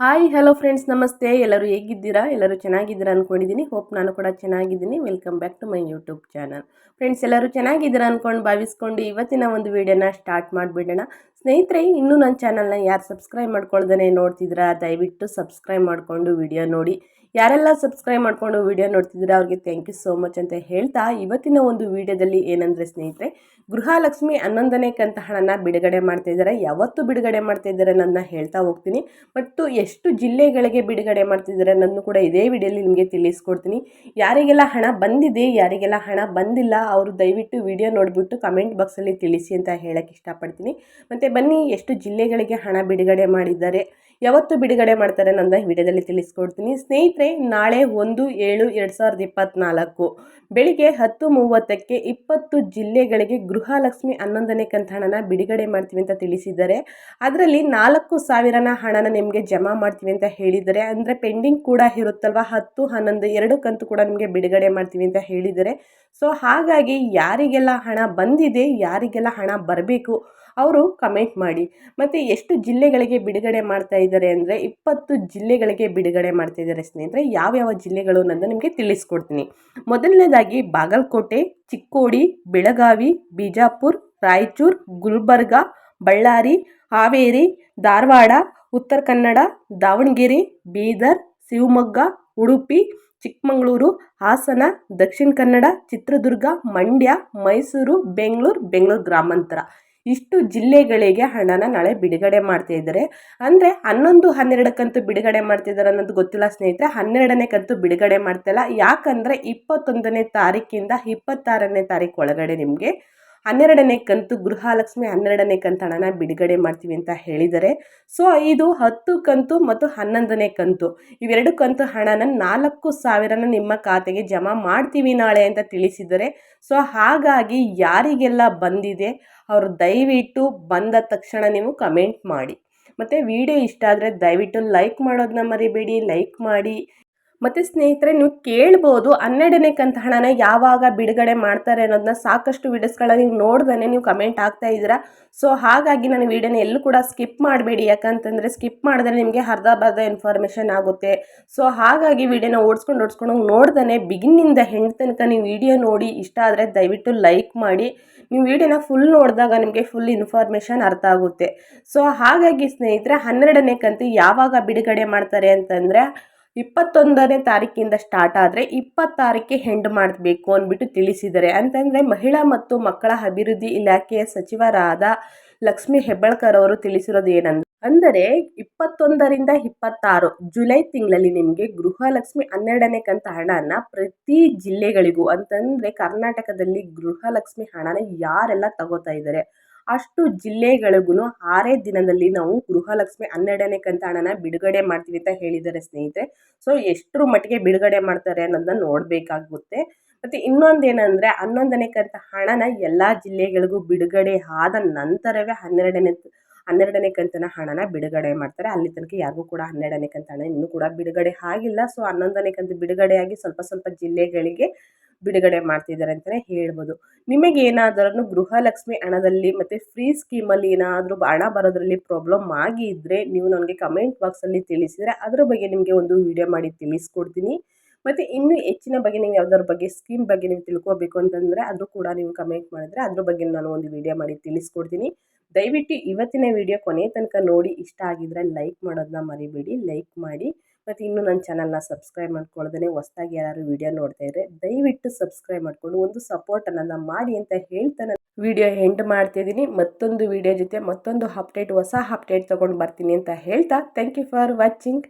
Hi hello friends ನಮಸ್ತೆ. ಎಲ್ಲರೂ ಹೇಗಿದ್ದೀರಾ? ಎಲ್ಲರೂ ಚೆನ್ನಾಗಿದ್ದೀರಾ ಅಂದ್ಕೊಂಡಿದ್ದೀನಿ ಹೋಪ್ ನಾನು ಕೂಡ ಚೆನ್ನಾಗಿದ್ದೀನಿ. Welcome back to my YouTube channel friends ಎಲ್ಲರೂ ಚೆನ್ನಾಗಿದ್ದೀರಾ ಅಂದ್ಕೊಂಡು ಭಾವಿಸ್ಕೊಂಡು ಇವತ್ತಿನ ಒಂದು ವೀಡಿಯೋನ ಸ್ಟಾರ್ಟ್ ಮಾಡಿಬಿಡೋಣ. ಸ್ನೇಹಿತರೆ, ಇನ್ನೂ ನನ್ನ ಚಾನಲ್ನ ಯಾರು ಸಬ್ಸ್ಕ್ರೈಬ್ ಮಾಡ್ಕೊಳ್ದೇ ನೋಡ್ತಿದ್ದೀರಾ, ದಯವಿಟ್ಟು ಸಬ್ಸ್ಕ್ರೈಬ್ ಮಾಡಿಕೊಂಡು ವಿಡಿಯೋ ನೋಡಿ. ಯಾರೆಲ್ಲ ಸಬ್ಸ್ಕ್ರೈಬ್ ಮಾಡಿಕೊಂಡು ವಿಡಿಯೋ ನೋಡ್ತಿದ್ದೀರಾ ಅವ್ರಿಗೆ ಥ್ಯಾಂಕ್ ಯು ಸೋ ಮಚ್ ಅಂತ ಹೇಳ್ತಾ ಇವತ್ತಿನ ಒಂದು ವಿಡಿಯೋದಲ್ಲಿ ಏನಂದರೆ ಸ್ನೇಹಿತರೆ, ಗೃಹಲಕ್ಷ್ಮಿ ಹನ್ನೊಂದನೇ ಕಂತ ಹಣನ ಬಿಡುಗಡೆ ಮಾಡ್ತಾ ಇದ್ದಾರೆ. ಯಾವತ್ತು ಬಿಡುಗಡೆ ಮಾಡ್ತಾ ಇದ್ದಾರೆ ನನ್ನ ಹೇಳ್ತಾ ಹೋಗ್ತೀನಿ. ಮತ್ತು ಎಷ್ಟು ಜಿಲ್ಲೆಗಳಿಗೆ ಬಿಡುಗಡೆ ಮಾಡ್ತಿದ್ದಾರೆ ನನ್ನ ಕೂಡ ಇದೇ ವಿಡಿಯೋಲಿ ನಿಮಗೆ ತಿಳಿಸ್ಕೊಡ್ತೀನಿ. ಯಾರಿಗೆಲ್ಲ ಹಣ ಬಂದಿದೆ, ಯಾರಿಗೆಲ್ಲ ಹಣ ಬಂದಿಲ್ಲ, ಅವರು ದಯವಿಟ್ಟು ವಿಡಿಯೋ ನೋಡಿಬಿಟ್ಟು ಕಮೆಂಟ್ ಬಾಕ್ಸಲ್ಲಿ ತಿಳಿಸಿ ಅಂತ ಹೇಳಕ್ಕೆ ಇಷ್ಟಪಡ್ತೀನಿ. ಮತ್ತು ಬನ್ನಿ, ಎಷ್ಟು ಜಿಲ್ಲೆಗಳಿಗೆ ಹಣ ಬಿಡುಗಡೆ ಮಾಡಿದ್ದಾರೆ. ಯಾವತ್ತು ಬಿಡುಗಡೆ ಮಾಡ್ತಾರೆ ನನ್ನ ವಿಡಿಯೋದಲ್ಲಿ ತಿಳಿಸ್ಕೊಡ್ತೀನಿ. ಸ್ನೇಹಿತರೆ, ನಾಳೆ ಒಂದು ಏಳು ಎರಡು ಸಾವಿರದ ಇಪ್ಪತ್ತ್ನಾಲ್ಕು ಬೆಳಿಗ್ಗೆ ಹತ್ತು ಮೂವತ್ತಕ್ಕೆ ಇಪ್ಪತ್ತು ಜಿಲ್ಲೆಗಳಿಗೆ ಗೃಹಲಕ್ಷ್ಮಿ ಹನ್ನೊಂದನೇ ಕಂತು ಹಣನ ಬಿಡುಗಡೆ ಮಾಡ್ತೀವಿ ಅಂತ ತಿಳಿಸಿದ್ದಾರೆ. ಅದರಲ್ಲಿ ನಾಲ್ಕು ಸಾವಿರನ ಹಣನ ನಿಮಗೆ ಜಮಾ ಮಾಡ್ತೀವಿ ಅಂತ ಹೇಳಿದ್ದಾರೆ. ಅಂದರೆ ಪೆಂಡಿಂಗ್ ಕೂಡ ಇರುತ್ತಲ್ವ? ಹತ್ತು, ಹನ್ನೊಂದು, ಎರಡು ಕಂತು ಕೂಡ ನಿಮಗೆ ಬಿಡುಗಡೆ ಮಾಡ್ತೀವಿ ಅಂತ ಹೇಳಿದ್ದಾರೆ. ಸೊ, ಹಾಗಾಗಿ ಯಾರಿಗೆಲ್ಲ ಹಣ ಬಂದಿದೆ, ಯಾರಿಗೆಲ್ಲ ಹಣ ಬರಬೇಕು ಅವರು ಕಮೆಂಟ್ ಮಾಡಿ. ಮತ್ತು ಎಷ್ಟು ಜಿಲ್ಲೆಗಳಿಗೆ ಬಿಡುಗಡೆ ಮಾಡ್ತಾ ಇದ್ದಾರೆ ಅಂದರೆ ಇಪ್ಪತ್ತು ಜಿಲ್ಲೆಗಳಿಗೆ ಬಿಡುಗಡೆ ಮಾಡ್ತಾ ಇದ್ದಾರೆ ಸ್ನೇಹಿತರೆ, ಯಾವ್ಯಾವ ಜಿಲ್ಲೆಗಳು ಅನ್ನೋದು ನಿಮಗೆ ತಿಳಿಸ್ಕೊಡ್ತೀನಿ. ಮೊದಲನೇದಾಗಿ ಬಾಗಲಕೋಟೆ, ಚಿಕ್ಕೋಡಿ, ಬೆಳಗಾವಿ, ಬಿಜಾಪುರ್, ರಾಯಚೂರು, ಗುಲ್ಬರ್ಗ, ಬಳ್ಳಾರಿ, ಹಾವೇರಿ, ಧಾರವಾಡ, ಉತ್ತರ ಕನ್ನಡ, ದಾವಣಗೆರೆ, ಬೀದರ್, ಶಿವಮೊಗ್ಗ, ಉಡುಪಿ, ಚಿಕ್ಕಮಗಳೂರು, ಹಾಸನ, ದಕ್ಷಿಣ ಕನ್ನಡ, ಚಿತ್ರದುರ್ಗ, ಮಂಡ್ಯ, ಮೈಸೂರು, ಬೆಂಗಳೂರು ಬೆಂಗಳೂರು ಗ್ರಾಮಾಂತರ. ಇಷ್ಟು ಜಿಲ್ಲೆಗಳಿಗೆ ಹಣನ ನಾಳೆ ಬಿಡುಗಡೆ ಮಾಡ್ತಾ ಇದ್ದಾರೆ. ಅಂದರೆ ಹನ್ನೊಂದು, ಹನ್ನೆರಡಕ್ಕಂತೂ ಬಿಡುಗಡೆ ಮಾಡ್ತಿದ್ದಾರೆ ಅನ್ನೋದು ಗೊತ್ತಿಲ್ಲ ಸ್ನೇಹಿತರೆ. ಹನ್ನೆರಡನೇ ಕಂತು ಬಿಡುಗಡೆ ಮಾಡ್ತಿಲ್ಲ ಯಾಕಂದರೆ ಇಪ್ಪತ್ತೊಂದನೇ ತಾರೀಕಿಂದ ಇಪ್ಪತ್ತಾರನೇ ತಾರೀಕು ಒಳಗಡೆ ನಿಮಗೆ ಹನ್ನೆರಡನೇ ಕಂತು ಗೃಹಲಕ್ಷ್ಮಿ, ಹನ್ನೆರಡನೇ ಕಂತು ಹಣನ ಬಿಡುಗಡೆ ಮಾಡ್ತೀವಿ ಅಂತ ಹೇಳಿದ್ದಾರೆ ಸೊ ಇದು ಹತ್ತು ಕಂತು ಮತ್ತು ಹನ್ನೊಂದನೇ ಕಂತು. ಇವೆರಡು ಕಂತು ಹಣನ ನಾಲ್ಕು ಸಾವಿರನ ನಿಮ್ಮ ಖಾತೆಗೆ ಜಮಾ ಮಾಡ್ತೀವಿ ನಾಳೆ ಅಂತ ತಿಳಿಸಿದರೆ, ಸೊ ಹಾಗಾಗಿ ಯಾರಿಗೆಲ್ಲ ಬಂದಿದೆ ಅವರು ದಯವಿಟ್ಟು ಬಂದ ತಕ್ಷಣ ನೀವು ಕಮೆಂಟ್ ಮಾಡಿ. ಮತ್ತು ವಿಡಿಯೋ ಇಷ್ಟ ಆದರೆ ದಯವಿಟ್ಟು ಲೈಕ್ ಮಾಡೋದನ್ನ ಮರಿಬೇಡಿ, ಲೈಕ್ ಮಾಡಿ. ಮತ್ತು ಸ್ನೇಹಿತರೆ, ನೀವು ಕೇಳ್ಬೋದು ಹನ್ನೆರಡನೇ ಕಂತ ಹಣನ ಯಾವಾಗ ಬಿಡುಗಡೆ ಮಾಡ್ತಾರೆ ಅನ್ನೋದನ್ನ ಸಾಕಷ್ಟು ವಿಡಿಯೋಸ್ಗಳ ನೀವು ನೋಡ್ದೇ ನೀವು ಕಮೆಂಟ್ ಆಗ್ತಾ ಇದ್ದೀರಾ. ಸೊ ಹಾಗಾಗಿ ನಾನು ವೀಡಿಯೋನ ಎಲ್ಲೂ ಕೂಡ ಸ್ಕಿಪ್ ಮಾಡಬೇಡಿ. ಯಾಕಂತಂದರೆ ಸ್ಕಿಪ್ ಮಾಡಿದ್ರೆ ನಿಮಗೆ ಅರ್ಧ ಬರ್ಧ ಇನ್ಫಾರ್ಮೇಷನ್ ಆಗುತ್ತೆ. ಸೊ ಹಾಗಾಗಿ ವೀಡಿಯೋನ ಓಡಿಸ್ಕೊಂಡು ಓಡಿಸ್ಕೊಂಡು ನೋಡ್ದೇ ಬಿಗಿನಿಂದ ಹೆಣ್ಣು ತನಕ ನೀವು ವಿಡಿಯೋ ನೋಡಿ ಇಷ್ಟ ಆದರೆ ದಯವಿಟ್ಟು ಲೈಕ್ ಮಾಡಿ. ನೀವು ವಿಡಿಯೋನ ಫುಲ್ ನೋಡಿದಾಗ ನಿಮಗೆ ಫುಲ್ ಇನ್ಫಾರ್ಮೇಷನ್ ಅರ್ಥ ಆಗುತ್ತೆ. ಸೊ ಹಾಗಾಗಿ ಸ್ನೇಹಿತರೆ, ಹನ್ನೆರಡನೇ ಕಂತು ಯಾವಾಗ ಬಿಡುಗಡೆ ಮಾಡ್ತಾರೆ ಅಂತಂದರೆ ಇಪ್ಪತ್ತೊಂದನೇ ತಾರೀಕಿಂದ ಸ್ಟಾರ್ಟ್ ಆದರೆ ಇಪ್ಪತ್ತಾರಕ್ಕೆ ಹೆಂಡ್ ಮಾಡಬೇಕು ಅಂದ್ಬಿಟ್ಟು ತಿಳಿಸಿದ್ದಾರೆ. ಅಂತಂದರೆ ಮಹಿಳಾ ಮತ್ತು ಮಕ್ಕಳ ಅಭಿವೃದ್ಧಿ ಇಲಾಖೆಯ ಸಚಿವರಾದ ಲಕ್ಷ್ಮಿ ಹೆಬ್ಬಾಳ್ಕರ್ ಅವರು ತಿಳಿಸಿರೋದು ಏನಂದ್ರೆ ಅಂದರೆ ಇಪ್ಪತ್ತೊಂದರಿಂದ ಇಪ್ಪತ್ತಾರು ಜುಲೈ ತಿಂಗಳಲ್ಲಿ ನಿಮಗೆ ಗೃಹಲಕ್ಷ್ಮಿ ಹನ್ನೆರಡನೇ ಕಂತ ಹಣನ ಪ್ರತಿ ಜಿಲ್ಲೆಗಳಿಗೂ, ಅಂತಂದರೆ ಕರ್ನಾಟಕದಲ್ಲಿ ಗೃಹಲಕ್ಷ್ಮಿ ಹಣನ ಯಾರೆಲ್ಲ ತಗೋತಾ ಇದ್ದಾರೆ? ಅಷ್ಟು ಜಿಲ್ಲೆಗಳಿಗೂ ಆರೇ ದಿನದಲ್ಲಿ ನಾವು ಗೃಹಲಕ್ಷ್ಮಿ ಹನ್ನೆರಡನೇ ಕಂತಾಣನ ಬಿಡುಗಡೆ ಮಾಡ್ತೀವಿ ಅಂತ ಹೇಳಿದ್ದಾರೆ ಸ್ನೇಹಿತರೆ. ಸೊ ಎಷ್ಟರ ಮಟ್ಟಿಗೆ ಬಿಡುಗಡೆ ಮಾಡ್ತಾರೆ ಅನ್ನೋದನ್ನ ನೋಡಬೇಕಾಗುತ್ತೆ. ಮತ್ತು ಇನ್ನೊಂದು ಏನಂದರೆ ಹನ್ನೊಂದನೇ ಕಂತ ಹಣನ ಎಲ್ಲ ಜಿಲ್ಲೆಗಳಿಗೂ ಬಿಡುಗಡೆ ಆದ ನಂತರವೇ ಹನ್ನೆರಡನೇ ಹನ್ನೆರಡನೇ ಕಂತನ ಹಣನ ಬಿಡುಗಡೆ ಮಾಡ್ತಾರೆ. ಅಲ್ಲಿ ತನಕ ಯಾರಿಗೂ ಕೂಡ ಹನ್ನೆರಡನೇ ಕಂತ ಹಣ ಇನ್ನೂ ಕೂಡ ಬಿಡುಗಡೆ ಆಗಿಲ್ಲ. ಸೊ ಹನ್ನೊಂದನೇ ಕಂತು ಬಿಡುಗಡೆಯಾಗಿ ಸ್ವಲ್ಪ ಸ್ವಲ್ಪ ಜಿಲ್ಲೆಗಳಿಗೆ ಬಿಡುಗಡೆ ಮಾಡ್ತಿದ್ದಾರೆ ಅಂತಲೇ ಹೇಳ್ಬೋದು. ನಿಮಗೆ ಏನಾದರೂ ಗೃಹಲಕ್ಷ್ಮಿ ಹಣದಲ್ಲಿ ಮತ್ತು ಫ್ರೀ ಸ್ಕೀಮಲ್ಲಿ ಏನಾದರೂ ಹಣ ಬರೋದ್ರಲ್ಲಿ ಪ್ರಾಬ್ಲಮ್ ಆಗಿದ್ದರೆ ನೀವು ನನಗೆ ಕಮೆಂಟ್ ಬಾಕ್ಸಲ್ಲಿ ತಿಳಿಸಿದರೆ ಅದರ ಬಗ್ಗೆ ನಿಮಗೆ ಒಂದು ವಿಡಿಯೋ ಮಾಡಿ ತಿಳಿಸ್ಕೊಡ್ತೀನಿ. ಮತ್ತು ಇನ್ನೂ ಹೆಚ್ಚಿನ ಬಗ್ಗೆ ನೀವು ಯಾವುದಾದ್ರ ಬಗ್ಗೆ ಸ್ಕೀಮ್ ಬಗ್ಗೆ ನೀವು ತಿಳ್ಕೊಬೇಕು ಅಂತಂದರೆ ಅದು ಕೂಡ ನೀವು ಕಮೆಂಟ್ ಮಾಡಿದ್ರೆ ಅದ್ರ ಬಗ್ಗೆ ನಾನು ಒಂದು ವಿಡಿಯೋ ಮಾಡಿ ತಿಳಿಸ್ಕೊಡ್ತೀನಿ. ದಯವಿಟ್ಟು ಇವತ್ತಿನ ವಿಡಿಯೋ ಕೊನೆ ತನಕ ನೋಡಿ, ಇಷ್ಟ ಆಗಿದ್ರೆ ಲೈಕ್ ಮಾಡೋದನ್ನ ಮರಿಬೇಡಿ ಲೈಕ್ ಮಾಡಿ. ಮತ್ತು ಇನ್ನೂ ನನ್ನ ಚಾನಲ್ನ ಸಬ್ಸ್ಕ್ರೈಬ್ ಮಾಡ್ಕೊಳ್ಳೋದೇ ಹೊಸ್ದಾಗಿ ಯಾರು ವಿಡಿಯೋ ನೋಡ್ತಾ ಇದ್ರೆ ದಯವಿಟ್ಟು ಸಬ್ಸ್ಕ್ರೈಬ್ ಮಾಡಿಕೊಂಡು ಒಂದು ಸಪೋರ್ಟನ್ನು ಮಾಡಿ ಅಂತ ಹೇಳ್ತಾ ವಿಡಿಯೋ ಎಂಡ್ ಮಾಡ್ತಿದ್ದೀನಿ ಮತ್ತೊಂದು ವಿಡಿಯೋ ಜೊತೆ ಮತ್ತೊಂದು ಅಪ್ಡೇಟ್ ಹೊಸ ಅಪ್ಡೇಟ್ ತೊಗೊಂಡು ಬರ್ತೀನಿ ಅಂತ ಹೇಳ್ತಾ ಥ್ಯಾಂಕ್ ಯು ಫಾರ್ ವಾಚಿಂಗ್